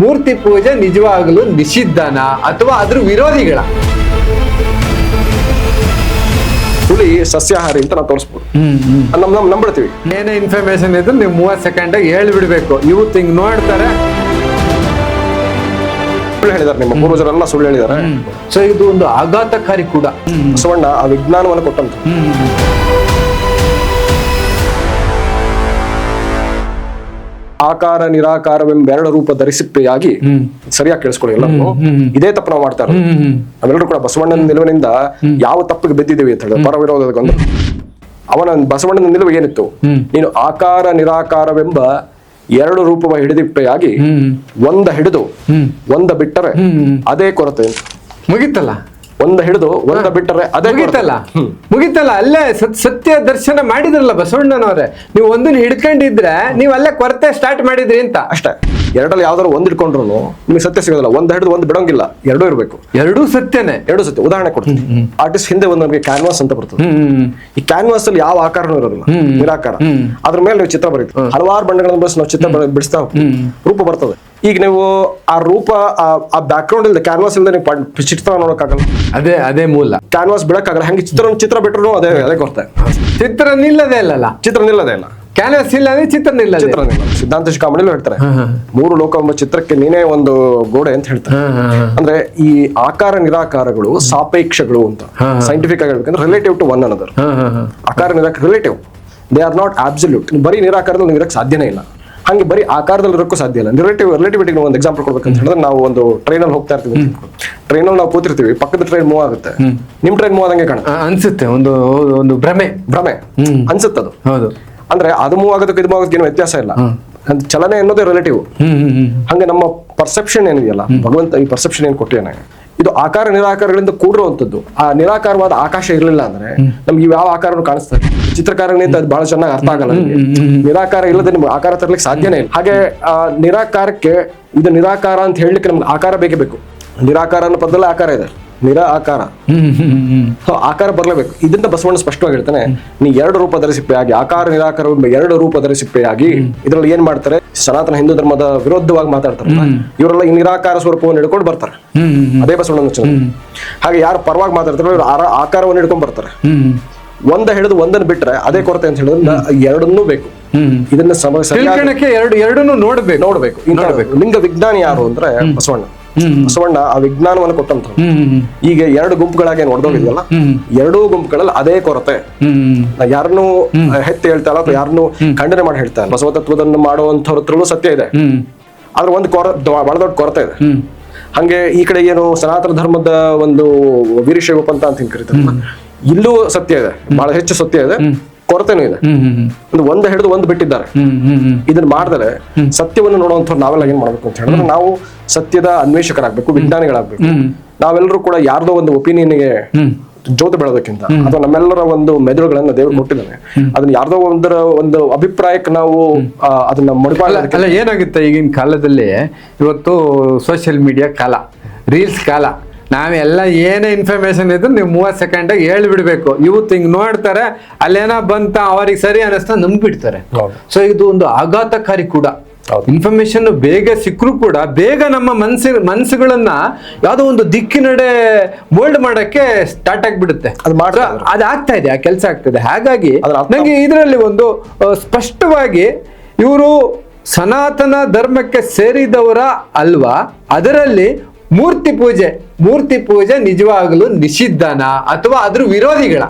ಮೂರ್ತಿ ಪೂಜೆ ನಿಜವಾಗಲೂ ನಿಷಿದ್ಧನ ಅಥವಾ ಅದ್ರ ವಿರೋಧಿಗಳ? ಹುಲಿ ಸಸ್ಯಾಹಾರಿ ಅಂತ ನಾವು ತೋರಿಸ್ಬೋದು. ನಮ್ ನಮ್ ನಂಬಿಡ್ತೀವಿ. ಏನೇ ಇನ್ಫಾರ್ಮೇಶನ್ ಇದ್ರೆ ನೀವು ಮೂವತ್ತು ಸೆಕೆಂಡ್ ಹೇಳ್ಬಿಡ್ಬೇಕು. ಇವತ್ತು ಹಿಂಗ್ ನೋಡ್ತಾರೆ. ಸುಳ್ಳು ಹೇಳಿದಾರೆ ನಿಮ್ಮ ಪೂರ್ವಜರೆಲ್ಲ ಸುಳ್ಳು ಹೇಳಿದಾರೆ. ಸೊ ಇದು ಒಂದು ಆಘಾತಕಾರಿ ಕೂಡ. ಸುವರ್ಣ ಆ ವಿಜ್ಞಾನವನ್ನು ಕೊಟ್ಟಂತ. ಆಕಾರ ನಿರಾಕಾರವೆಂಬ ಎರಡು ರೂಪ ಧರಿಸಿಪ್ಪೆಯಾಗಿ ಸರಿಯಾಗಿ ಕೇಳಿಸ್ಕೊಳ್ಳಿ ಎಲ್ಲರೂ ಇದೇ ತಪ್ಪು ನಾವು ಮಾಡ್ತಾರೆ ನಾವೆಲ್ಲರೂ ಕೂಡ ಬಸವಣ್ಣನ ನಿಲುವಿನಿಂದ ಯಾವ ತಪ್ಪಿಗೆ ಬಿದ್ದಿದ್ದೀವಿ ಅಂತ ಹೇಳಿದ್ರೆ ಪರವಿರೋಧಕ್ಕೊಂದು ಗೊಂದಲ. ಅವನ ಬಸವಣ್ಣನ ನಿಲುವು ಏನಿತ್ತು? ನೀನು ಆಕಾರ ನಿರಾಕಾರವೆಂಬ ಎರಡು ರೂಪವ ಹಿಡಿದಿಪ್ಪೆಯಾಗಿ ಒಂದ ಹಿಡಿದು ಒಂದ ಬಿಟ್ಟರೆ ಅದೇ ಕೊರತೆ. ಮುಗೀತಲ್ಲ? ಒಂದ ಹಿಡಿದು ಒಂದ ಬಿಟ್ಟರೆ ಅದೇ ಮುಗಿತಲ್ಲ? ಮುಗೀತಲ್ಲ? ಅಲ್ಲೇ ಸತ್- ಸತ್ಯ ದರ್ಶನ ಮಾಡಿದ್ರಲ್ಲ ಬಸವಣ್ಣನವ್ರೆ. ನೀವು ಒಂದನ್ನ ಹಿಡ್ಕೊಂಡಿದ್ರೆ ನೀವು ಅಲ್ಲೇ ಕೊರತೆ ಸ್ಟಾರ್ಟ್ ಮಾಡಿದ್ರಿ ಅಂತ. ಅಷ್ಟೇ. ಎರಡಲ್ಲಿ ಯಾವ್ದಾದ್ರು ಒಂದ್ ಇಟ್ಕೊಂಡ್ರು ನಿಮ್ಗೆ ಸತ್ಯ ಸಿಗೋದಿಲ್ಲ. ಒಂದ್ ಹಿಡಿದು ಒಂದ್ ಬಿಡೋಂಗಿಲ್ಲ. ಎರಡೂ ಇರಬೇಕು. ಎರಡೂ ಸತ್ಯನೇ. ಎರಡು ಸತ್ಯ. ಉದಾಹರಣೆ ಕೊಡ್ತೀನಿ. ಆರ್ಟಿಸ್ಟ್ ಹಿಂದೆ ಒಂದು ನಮಗೆ ಕ್ಯಾನ್ವಾಸ್ ಅಂತ ಬರ್ತದೆ. ಈ ಕ್ಯಾನ್ವಾಸ್ ಅಲ್ಲಿ ಯಾವ ಆಕಾರನೂ ಇರೋದಿಲ್ಲ. ನಿರಾಕಾರ. ಅದ್ರ ಮೇಲೆ ನೀವು ಚಿತ್ರ ಬರೀತೀವಿ ಹಲವಾರು ಬಣ್ಣಗಳನ್ನು ಬಳಸಿ ನಾವು ಚಿತ್ರ ಬಿಡಿಸ್ತಾ ರೂಪ ಬರ್ತದೆ. ಈಗ ನೀವು ಆ ರೂಪ ಆ- ಬ್ಯಾಕ್ ಗ್ರೌಂಡ್ ಇಲ್ಲದೆ ಕ್ಯಾನ್ವಾಸ್ ಇಲ್ಲದೆ ನೀವು ಚಿತ್ರ ನೋಡೋಕ್ಕಾಗಲ್ಲ ಅದೇ ಅದೇ ಮೂಲ. ಕ್ಯಾನ್ವಾಸ್ ಬಿಡಕ್ಕಾಗಲ್ಲ ಹಂಗೆ ಚಿತ್ರ ಚಿತ್ರ ಬಿಟ್ಟರು ಅದೇ ಅದೇ ಕೊಡ್ತಾರೆ ಚಿತ್ರ ನಿಲ್ಲದೇ ಇಲ್ಲಲ್ಲ? ಚಿತ್ರ ನಿಲ್ಲದೇ ಇಲ್ಲ. ಕ್ಯಾನ್ವಾಸ್ ಇಲ್ಲ ಅಂದ್ರೆ ಚಿತ್ರ ನಿಲ್ಲ ಚಿತ್ರ ನಿಲ್ಲ ಸಿದ್ಧಾಂತ ಶಿಖಾಮಣಿಲೂ ಹೇಳ್ತಾರೆ. ಮೂರು ಲೋಕ ಎಂಬ ಚಿತ್ರಕ್ಕೆ ನೀನೇ ಒಂದು ಗೋಡೆ ಅಂತ ಹೇಳ್ತಾರೆ. ಅಂದ್ರೆ ಈ ಆಕಾರ ನಿರಾಕಾರಗಳು ಸಾಪೇಕ್ಷಗಳು ಅಂತ. ಸೈಂಟಿಫಿಕ್ ಆಗಿ ಹೇಳ್ಬೇಕಂದ್ರೆ ರಿಲೇಟಿವ್ ಟು ಒನ್ ಅನದರ್ ಆಕಾರ ನಿರಾಕಾರ relative they are not absolute ಬರೀ ನಿರಾಕಾರದಲ್ಲಿ ನೀವು ಇರಕ್ಕೆ ಸಾಧ್ಯನೇ ಇಲ್ಲ. ಹಂಗೆ ಬರೀ ಆಕಾರದಲ್ಲಿ ಇರೋಕ್ಕೂ ಸಾಧ್ಯ ಇಲ್ಲ. ರಿಲೇಟಿವ್ ರಿಲೇಟಿವಿಟಿ ಒಂದು ಎಕ್ಸಾಂಪಲ್ ಕೊಡ್ಬೇಕಂತ ಹೇಳಿದ್ರೆ ನಾವು ಒಂದು ಟ್ರೈನಲ್ಲಿ ಹೋಗ್ತಾ ಇರ್ತೀವಿ. ಟ್ರೈನಲ್ಲಿ ನಾವು ಕೂತಿರ್ತೀವಿ. ಪಕ್ಕದ ಟ್ರೈನ್ ಮೂವ್ ಆಗುತ್ತೆ. ನಿಮ್ ಟ್ರೈನ್ ಮೂವ್ ಆದಂಗೆ ಕಾಣ ಅನ್ಸುತ್ತೆ. ಒಂದು ಒಂದು ಭ್ರಮೆ. ಭ್ರಮೆ. ಅನ್ಸುತ್ತದು. ಹೌದು. ಅಂದ್ರೆ ಅದು ಮೂವ್ ಆಗೋದಕ್ಕೆ ಇದು ಮೂವ್ ಆಗೋದಕ್ಕೆ ಏನು ವ್ಯತ್ಯಾಸ ಇಲ್ಲ. ಚಲನೆ ಅನ್ನೋದೇ ರಿಲೇಟಿವ್ ಹಂಗೆ ನಮ್ಮ ಪರ್ಸೆಪ್ಷನ್ ಏನಿದೆಯಲ್ಲ? ಭಗವಂತ ಈ ಪರ್ಸೆಪ್ಷನ್ ಏನ್ ಕೊಟ್ಟಿಯಾನೆ ಇದು ಆಕಾರ ನಿರಾಕಾರಗಳಿಂದ ಕೂಡಿರುವಂತದ್ದು ಆ ನಿರಾಕಾರವಾದ ಆಕಾಶ ಇರಲಿಲ್ಲ ಅಂದ್ರೆ ನಮ್ಗೆ ಇವ್ ಯಾವ ಆಕಾರನು ಕಾಣಿಸ್ತದೆ ಚಿತ್ರಕಾರನಿಂದ ಅದು ಬಹಳ ಚೆನ್ನಾಗಿ ಅರ್ಥ ಆಗಲ್ಲ ನಿರಾಕಾರ ಇಲ್ಲದೆ ನಿಮ್ಗೆ ಆಕಾರ ತರಲಿಕ್ಕೆ ಸಾಧ್ಯನೇ ಇಲ್ಲ. ಹಾಗೆ ಆ ನಿರಾಕಾರಕ್ಕೆ ಇದು ನಿರಾಕಾರ ಅಂತ ಹೇಳಲಿಕ್ಕೆ ನಮ್ಗೆ ಆಕಾರ ಬೇಕೇ ಬೇಕು. ನಿರಾಕಾರ ಅನ್ನೋ ಪದದಲ್ಲಿ ಆಕಾರ ಇದೆ. ನಿರಾ ಆಕಾರ ಹ್ಮ್ ಹ್ಮ್ ಹ್ಮ್. ಸೊ ಆಕಾರ ಬರಲೇಬೇಕು. ಇದರಿಂದ ಬಸವಣ್ಣ ಸ್ಪಷ್ಟವಾಗಿ ಹೇಳ್ತಾನೆ ನೀ ಎರಡು ರೂಪ ಧರಿಸಿಪ್ಪೆಯಾಗಿ ಆಕಾರ ನಿರಾಕಾರ ಎರಡು ರೂಪ ಸಿಪ್ಪೆಯಾಗಿ ಇದರಲ್ಲಿ ಏನ್ ಮಾಡ್ತಾರೆ? ಸನಾತನ ಹಿಂದೂ ಧರ್ಮದ ವಿರೋಧವಾಗಿ ಮಾತಾಡ್ತಾರೆ. ಇವರೆಲ್ಲ ಈ ನಿರಾಕಾರ ಸ್ವರೂಪವನ್ನು ಹಿಡ್ಕೊಂಡು ಬರ್ತಾರೆ. ಅದೇ ಬಸವಣ್ಣನ ವಚನ ಹಾಗೆ ಯಾರು ಪರವಾಗಿ ಮಾತಾಡ್ತಾರೆ ಇವರು ಆರ- ಆಕಾರವನ್ನು ಹಿಡ್ಕೊಂಡು ಬರ್ತಾರೆ. ಒಂದ ಹಿಡಿದು ಒಂದನ್ನು ಬಿಟ್ರೆ ಅದೇ ಕೊರತೆ ಅಂತ ಹೇಳಿದ್ರೆ ಎರಡನ್ನೂ ಬೇಕು. ಇದನ್ನ ಸಮಸ್ಯೆ ಎರಡು ಎರಡನ್ನೂ ನೋಡ್ಬೇಕು. ನೋಡ್ಬೇಕು. ನೋಡ್ಬೇಕು. ಲಿಂಗ ವಿಜ್ಞಾನಿ ಯಾರು ಅಂದ್ರೆ ಬಸವಣ್ಣ. ಬಸವಣ್ಣ ಆ ವಿಜ್ಞಾನವನ್ನು ಕೊಟ್ಟಂತ ಈಗ ಎರಡು ಗುಂಪುಗಳಾಗಿ ಏನು ಹೊಡೆದೋಗಿದೆಯಲ್ಲ ಎರಡೂ ಗುಂಪುಗಳಲ್ಲಿ ಅದೇ ಕೊರತೆ. ಯಾರನ್ನು ಹೆತ್ತಿ ಹೇಳ್ತಾ ಇಲ್ಲ ಅಥವಾ ಯಾರನ್ನು ಖಂಡನೆ ಮಾಡಿ ಹೇಳ್ತಾ ಇಲ್ಲ ಬಸವ ತತ್ವದನ್ನು ಸತ್ಯ ಇದೆ. ಆದ್ರೆ ಒಂದು ಕೊರ ಬಹಳ ದೊಡ್ಡ ಕೊರತೆ ಇದೆ. ಹಂಗೆ ಈ ಕಡೆ ಏನು ಸನಾತನ ಧರ್ಮದ ಒಂದು ವೀರಶೈವ ಪಂಥ ಅಂತ ಹಿಂಗ್ ಕರೀತಾರಲ್ಲ ಇಲ್ಲೂ ಸತ್ಯ ಇದೆ. ಬಹಳ ಹೆಚ್ಚು ಸತ್ಯ ಇದೆ. ಕೊರತೆನೂ ಇದೆ. ಒಂದು ಒಂದು ಹಿಡಿದು ಒಂದು ಬಿಟ್ಟಿದ್ದಾರೆ. ಇದನ್ನ ಮಾಡಿದ್ರೆ ಸತ್ಯವನ್ನು ನೋಡುವಂಥವ್ರು ನಾವೆಲ್ಲ ಏನ್ ಮಾಡ್ಬೇಕು ಅಂತ ಹೇಳಿದ್ರೆ ನಾವು ಸತ್ಯದ ಅನ್ವೇಷಕರಾಗ್ಬೇಕು ವಿಜ್ಞಾನಿಗಳಾಗ್ಬೇಕು. ನಾವೆಲ್ಲರೂ ಕೂಡ ಯಾರ್ದೋ ಒಂದು ಒಪಿನಿಯನ್ಗೆ ಗೆ ಜೋತು ಬೆಳೋದಕ್ಕಿಂತ ಅಥವಾ ನಮ್ಮೆಲ್ಲರ ಒಂದು ಮೆದುಳುಗಳನ್ನ ದೇವರು ಕೊಟ್ಟಿದ್ದಾನೆ. ಅದನ್ನ ಯಾರ್ದೋ ಒಂದರ ಒಂದು ಅಭಿಪ್ರಾಯಕ್ಕೆ ನಾವು ಅದನ್ನ ಮಡಿಪಾಡೋದಕ್ಕೆ ಅಲ್ಲ ಏನಾಗುತ್ತೆ ಈಗಿನ ಕಾಲದಲ್ಲಿ ಇವತ್ತು ಸೋಷಿಯಲ್ ಮೀಡಿಯಾ ಕಾಲ ರೀಲ್ಸ್ ಕಾಲ. ನಾವೆಲ್ಲ ಏನೇ ಇನ್ಫಾರ್ಮೇಶನ್ ಇದ್ರು ನೀವು ಮೂವತ್ತು ಸೆಕೆಂಡಾಗಿ ಹೇಳ್ಬಿಡ್ಬೇಕು. ಇವತ್ತು ಹಿಂಗ್ ನೋಡ್ತಾರೆ ಅಲ್ಲೇನೋ ಬಂತ ಅವ್ರಿಗೆ ಸರಿ ಅನ್ನಿಸ್ತಾ ನಂಬಿಡ್ತಾರೆ. ಸೊ ಇದು ಒಂದು ಆಘಾತಕಾರಿ ಕೂಡ. ಇನ್ಫಾರ್ಮೇಶನ್ ಬೇಗ ಸಿಕ್ಕರೂ ಕೂಡ ಬೇಗ ನಮ್ಮ ಮನಸ್ಸಿನ ಮನ್ಸುಗಳನ್ನ ಯಾವುದೋ ಒಂದು ದಿಕ್ಕಿನಡೆ ಮೋಲ್ಡ್ ಮಾಡಕ್ಕೆ ಸ್ಟಾರ್ಟ್ ಆಗ್ಬಿಡುತ್ತೆ. ಅದು ಆಗ್ತಾ ಇದೆ ಆ ಕೆಲಸ ಆಗ್ತದೆ. ಹಾಗಾಗಿ ನನಗೆ ನಂಗೆ ಇದರಲ್ಲಿ ಒಂದು ಸ್ಪಷ್ಟವಾಗಿ ಇವರು ಸನಾತನ ಧರ್ಮಕ್ಕೆ ಸೇರಿದವರ ಅಲ್ವಾ? ಅದರಲ್ಲಿ ಮೂರ್ತಿ ಪೂಜೆ ಮೂರ್ತಿ ಪೂಜೆ ನಿಜವಾಗಲೂ ನಿಷಿದ್ಧನ ಅಥವಾ ಅದ್ರ ವಿರೋಧಿಗಳ?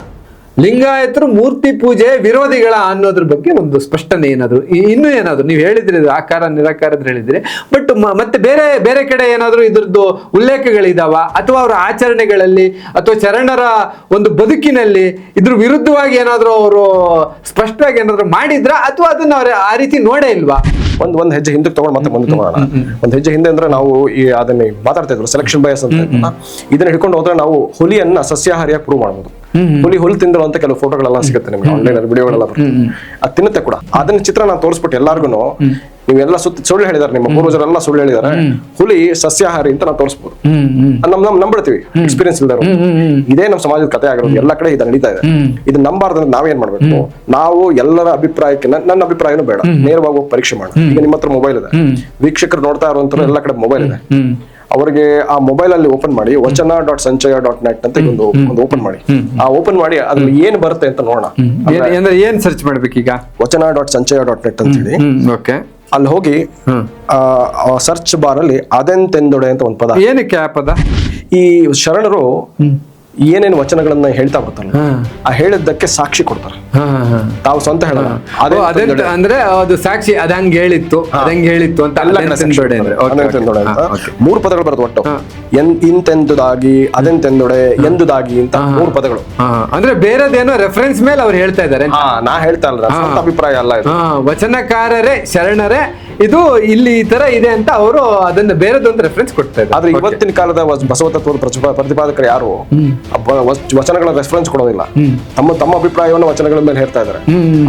ಲಿಂಗಾಯತರು ಮೂರ್ತಿ ಪೂಜೆ ವಿರೋಧಿಗಳ ಅನ್ನೋದ್ರ ಬಗ್ಗೆ ಒಂದು ಸ್ಪಷ್ಟನೆ ಏನಾದ್ರು ಇನ್ನೂ ಏನಾದ್ರು, ನೀವು ಹೇಳಿದ್ರಿ ಆಕಾರ ಅಂತ ಹೇಳಿದ್ರಿ ಬಟ್ ಮತ್ತೆ ಬೇರೆ ಬೇರೆ ಕಡೆ ಏನಾದರೂ ಇದ್ರದ್ದು ಉಲ್ಲೇಖಗಳಿದಾವ? ಅಥವಾ ಅವರ ಆಚರಣೆಗಳಲ್ಲಿ, ಅಥವಾ ಚರಣರ ಒಂದು ಬದುಕಿನಲ್ಲಿ ಇದ್ರ ವಿರುದ್ಧವಾಗಿ ಏನಾದರೂ ಅವರು ಸ್ಪಷ್ಟವಾಗಿ ಏನಾದರೂ ಮಾಡಿದ್ರ? ಅಥವಾ ಅದನ್ನ ಅವ್ರು ಆ ರೀತಿ ನೋಡೇ ಇಲ್ವಾ? ಒಂದ್ ಒಂದ್ ಹೆಜ್ಜೆ ಹಿಂದಕ್ಕೆ ತಗೊಂಡು ಮತ್ತೆ ಮುಂದೆ ತಗೋಣ ಒಂದ್ ಹೆಜ್ಜೆ ಹಿಂದೆ ಅಂದ್ರೆ ನಾವು ಈ ಅದನ್ನ ಮಾತಾಡ್ತಾ ಇದ್ರು ಸೆಲೆಕ್ಷನ್ ಬಯಸ್ ಅಂತ ಇದನ್ನ ಹಿಡ್ಕೊಂಡು ಹೋದ್ರೆ ನಾವು ಹುಲಿಯನ್ನ ಸಸ್ಯಾಹಾರಿಯಾಗಿ ಪ್ರೂವ್ ಮಾಡಬಹುದು ಹುಲಿ ಹುಲ್ ತಿಂದಿರುವಂತ ಕೆಲವು ಫೋಟೋಗಳೆಲ್ಲ ಸಿಗುತ್ತೆ ನಿಮ್ಗೆ ಆನ್ಲೈನ್ ವಿಡಿಯೋಗಳೆಲ್ಲ ಬರುತ್ತೆ. ಅದು ತಿನ್ನುತ್ತೆ ಕೂಡ. ಅದನ್ನ ಚಿತ್ರ ನಾನು ತೋರಿಸ್ಬಿಟ್ಟು ಎಲ್ಲಾರ್ಗು ನೀವೆಲ್ಲ ಸುತ್ತ ಸುಳ್ಳು ಹೇಳಿದಾರೆ ನಿಮ್ಮ ಪೂರ್ವಜರೆಲ್ಲ ಸುಳ್ಳು ಹೇಳಿದಾರೆ. ಹುಲಿ ಸಸ್ಯಾಹಾರಿ ಅಂತ ನಾವು ತೋರಿಸಬಹುದು ನಮ್ ನಮ್ ನಂಬಿಡ್ತೀವಿ ಎಕ್ಸ್ಪೀರಿಯನ್ಸ್ ಇಲ್ದಾರ ಇದೇ ನಮ್ಮ ಸಮಾಜದ ಕಥೆ ಆಗಿರೋದು. ಎಲ್ಲ ಕಡೆ ಇದು ನಡೀತಾ ಇದೆ. ಇದು ನಂಬಾರ್ದಂದ್ರೆ ನಾವೇನ್ ಮಾಡ್ಬೇಕು? ನಾವು ಎಲ್ಲರ ಅಭಿಪ್ರಾಯಕ್ಕೆ ನನ್ನ ಅಭಿಪ್ರಾಯನೂ ಬೇಡ. ನೇರವಾಗಿ ಹೋಗಿ ಪರೀಕ್ಷೆ ಮಾಡೋಣ ಈಗ ನಿಮ್ಮ ಹತ್ರ ಮೊಬೈಲ್ ಇದೆ. ವೀಕ್ಷಕರು ನೋಡ್ತಾ ಇರುವಂತ ಎಲ್ಲ ಕಡೆ ಮೊಬೈಲ್ ಇದೆ. ಅವರಿಗೆ ಆ ಮೊಬೈಲ್ ಅಲ್ಲಿ ಓಪನ್ ಮಾಡಿ ವಚನ ಡಾಟ್ ಸಂಚಯ ಡಾಟ್ ನೆಟ್ ಅಂತ ಒಂದು ಒಂದು ಓಪನ್ ಮಾಡಿ ಆ ಓಪನ್ ಮಾಡಿ ಅದ್ರಲ್ಲಿ ಏನ್ ಬರುತ್ತೆ ಅಂತ ನೋಡೋಣ. ಏನ್- ಅಂದ್ರೆ ಏನ್ ಸರ್ಚ್ ಮಾಡ್ಬೇಕೀಗ? ವಚನ ಡಾಟ್ ಸಂಚಯ ಡಾಟ್ ನೆಟ್ ಅಂತ ಹೇಳಿ ಓಕೆ. ಅಲ್ಲಿ ಹೋಗಿ ಸರ್ಚ್ ಬಾರ್ ಅಲ್ಲಿ ಅದೆಂತೆಂದೊಡೆ ಅಂತ ಒಂದು ಪದ. ಏನಕ್ಕೆ ಆ ಪದ? ಈ ಶರಣರು ಏನೇನು ವಚನಗಳನ್ನ ಹೇಳ್ತಾ ಬರ್ತಾರೆ ಆ ಹೇಳಿದ್ದಕ್ಕೆ ಸಾಕ್ಷಿ ಕೊಡ್ತಾರೆ. ತಾವು ಸ್ವಂತ ಹೇಳಲ್ಲ. ಅದೆಂತ ಅಂದ್ರೆ ಅದು ಸಾಕ್ಷಿ ಅದಂಗ್ ಹೇಳಿತ್ತು ಅದಂಗ್ ಹೇಳಿತ್ತು ಅಂತ. ಮೂರು ಪದಗಳು ಬರುತ್ತೆ ಒಟ್ಟು. ಎನ್ ಇಂತೆಂದುದಾಗಿ ಅದೆಂತೆಂದೊಡೆ ಎಂದುದಾಗಿ ಅಂತ ಮೂರು ಪದಗಳು. ಅಂದ್ರೆ ಬೇರೆದೇನೋ ರೆಫರೆನ್ಸ್ ಮೇಲೆ ಅವ್ರು ಹೇಳ್ತಾ ಇದ್ದಾರೆ ನಾ ಹೇಳ್ತಾ ಇಲ್ಲ ಅಭಿಪ್ರಾಯ ಅಲ್ಲ ವಚನಕಾರರೇ ಶರಣರೇ ಇದು ಇಲ್ಲಿ ಈ ತರ ಇದೆ ಅಂತ ಅವರು ಅದನ್ನ ಬೇರೆದೊಂದು ರೆಫರೆನ್ಸ್ ಕೊಡ್ತಾ ಇದ್ದಾರೆ. ಆದ್ರೆ ಇವತ್ತಿನ ಕಾಲದ ಬಸವತ ಬಸವ ತತ್ವದ ಪ್ರತಿಪಾ- ಪ್ರತಿಪಾದಕರು ಯಾರು? ವಚನಗಳ ರೆಫರೆನ್ಸ್ ಕೊಡೋದಿಲ್ಲ. ತಮ್ಮ ತಮ್ಮ ಅಭಿಪ್ರಾಯವನ್ನು ವಚನಗಳ ಮೇಲೆ ಹೇಳ್ತಾ ಇದ್ದಾರೆ.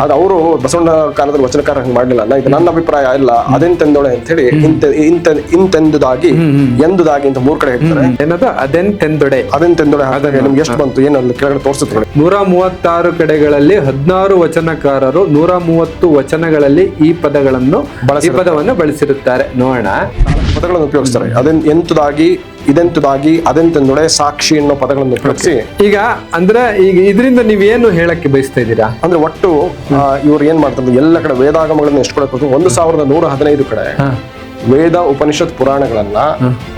ಆದ್ರೆ ಅವರು ಬಸವಣ್ಣ ಕಾಲದಲ್ಲಿ ವಚನಕಾರ ಹಂಗೆ ಮಾಡಲಿಲ್ಲ. ಇದು ನನ್ನ ಅಭಿಪ್ರಾಯ ಇಲ್ಲ ಅದೆಂತೆಂದೋಳೆ ಅಂತ ಹೇಳಿ ಇಂತೆ ಇಂತೆ ಇಂತೆಂದುದಾಗಿ ಎಂದುದಾಗಿ ಅಂತ ಮೂರ್ ಕಡೆ ಹೇಳ್ತಾರೆ. ಏನದು? ಅದೆಂತೆಂದೊಡೆ ಅದೆಂತೆಂದೊಡೆ ಹಾಕಿದಾಗ ನಿಮ್ಗೆ ಎಷ್ಟು ಬಂತು? ಏನು ಕೆಳಗಡೆ ತೋರಿಸುತ್ತೆ. ನೂರ ಮೂವತ್ತಾರು ಕಡೆಗಳಲ್ಲಿ ಹದಿನಾರು ವಚನಕಾರರು ನೂರ ಮೂವತ್ತು ವಚನಗಳಲ್ಲಿ ಈ ಪದಗಳನ್ನು ಈ ಪದವನ್ನು ಬಳಸಿರುತ್ತಾರೆ. ನೋಡೋಣ. ಪದಗಳನ್ನು ಉಪಯೋಗಿಸ್ತಾರೆ. ಅದನ್ ಎಂತುದಾಗಿ ಇದೆಂತುದಾಗಿ ಅದೆಂತೆಂದೊಡೆ ಸಾಕ್ಷಿ ಅನ್ನೋ ಪದಗಳನ್ನು ಉಪಯೋಗಿಸಿ. ಈಗ ಅಂದ್ರೆ ಈಗ ಇದರಿಂದ ನೀವೇನು ಹೇಳಕ್ಕೆ ಬಯಸ್ತಾ ಇದ್ದೀರಾ? ಅಂದ್ರೆ ಒಟ್ಟು ಇವ್ರು ಏನ್ ಮಾಡ್ತಾರೆ ಎಲ್ಲ ಕಡೆ ವೇದಾಗಮಗಳನ್ನ ಎಷ್ಟು ಕಡೆ ಒಂದು ಸಾವಿರದ ನೂರ ಹದಿನೈದು ಕಡೆ ವೇದ ಉಪನಿಷತ್ ಪುರಾಣಗಳನ್ನ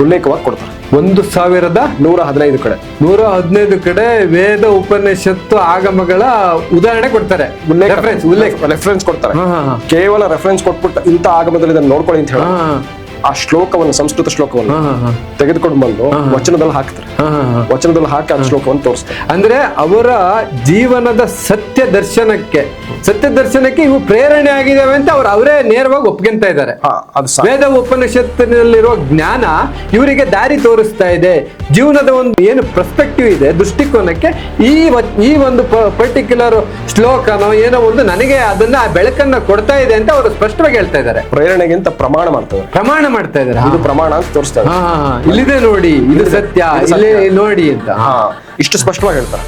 ಉಲ್ಲೇಖವಾಗಿ ಕೊಡ್ತಾರೆ. ಒಂದು ಸಾವಿರದ ನೂರ ಹದಿನೈದು ಕಡೆ. ನೂರ ಹದಿನೈದು ಕಡೆ ವೇದ ಉಪನಿಷತ್ತು ಆಗಮಗಳ ಉದಾಹರಣೆ ಕೊಡ್ತಾರೆ. ರೆಫರೆನ್ಸ್ ಕೊಡ್ತಾರೆ. ಕೇವಲ ರೆಫರೆನ್ಸ್ ಕೊಟ್ಬಿಟ್ಟು ಇಂಥ ಆಗಮದಲ್ಲಿ ಇದನ್ನ ನೋಡ್ಕೊಳ್ಳಿ ಅಂತ ಹೇಳಿ ಆ ಶ್ಲೋಕವನ್ನು ಸಂಸ್ಕೃತ ಶ್ಲೋಕವನ್ನು ತೆಗೆದುಕೊಂಡು ಬಂದು ವಚನದಲ್ಲಿ ಹಾಕ್ತಾರೆ. ವಚನದಲ್ಲಿ ಹಾಕಿ ಆ ಶ್ಲೋಕವನ್ನು ತೋರಿಸ್ತಾರೆ. ಅಂದ್ರೆ ಅವರ ಜೀವನದ ಸತ್ಯ ದರ್ಶನಕ್ಕೆ ಸತ್ಯ ದರ್ಶನಕ್ಕೆ ಇವು ಪ್ರೇರಣೆ ಆಗಿದಾವೆ ಅಂತ ಅವ್ರು ಅವರೇ ನೇರವಾಗಿ ಒಪ್ಕೊಂತ ಇದ್ದಾರೆ. ವೇದ ಉಪನಿಷತ್ತಿನಲ್ಲಿರುವ ಜ್ಞಾನ ಇವರಿಗೆ ದಾರಿ ತೋರಿಸ್ತಾ ಇದೆ. ಜೀವನದ ಒಂದು ಏನು ಪ್ರಸ್ಪೆಕ್ಟಿವ್ ಇದೆ ದೃಷ್ಟಿಕೋನಕ್ಕೆ ಈ ಈ ಒಂದು ಪರ್ಟಿಕ್ಯುಲರ್ ಶ್ಲೋಕನೋ ಏನೋ ಒಂದು ನನಗೆ ಅದನ್ನ ಆ ಬೆಳಕನ್ನ ಕೊಡ್ತಾ ಇದೆ ಅಂತ ಅವರು ಸ್ಪಷ್ಟವಾಗಿ ಹೇಳ್ತಾ ಇದ್ದಾರೆ. ಪ್ರೇರಣೆಗಿಂತ ಪ್ರಮಾಣ ಮಾಡ್ತಾರೆ ಪ್ರಮಾಣ ಮಾಡ್ತಾ ಇದಾರೆ ಇದು ಪ್ರಮಾಣ ಅಂತ ತೋರಿಸ್ತಾರೆ. ಇಲ್ಲಿದೆ ನೋಡಿ ಇದು ಸತ್ಯ ಇಲ್ಲೇ ನೋಡಿ ಅಂತ. ಇಷ್ಟು ಸ್ಪಷ್ಟವಾಗಿ ಹೇಳ್ತಾರೆ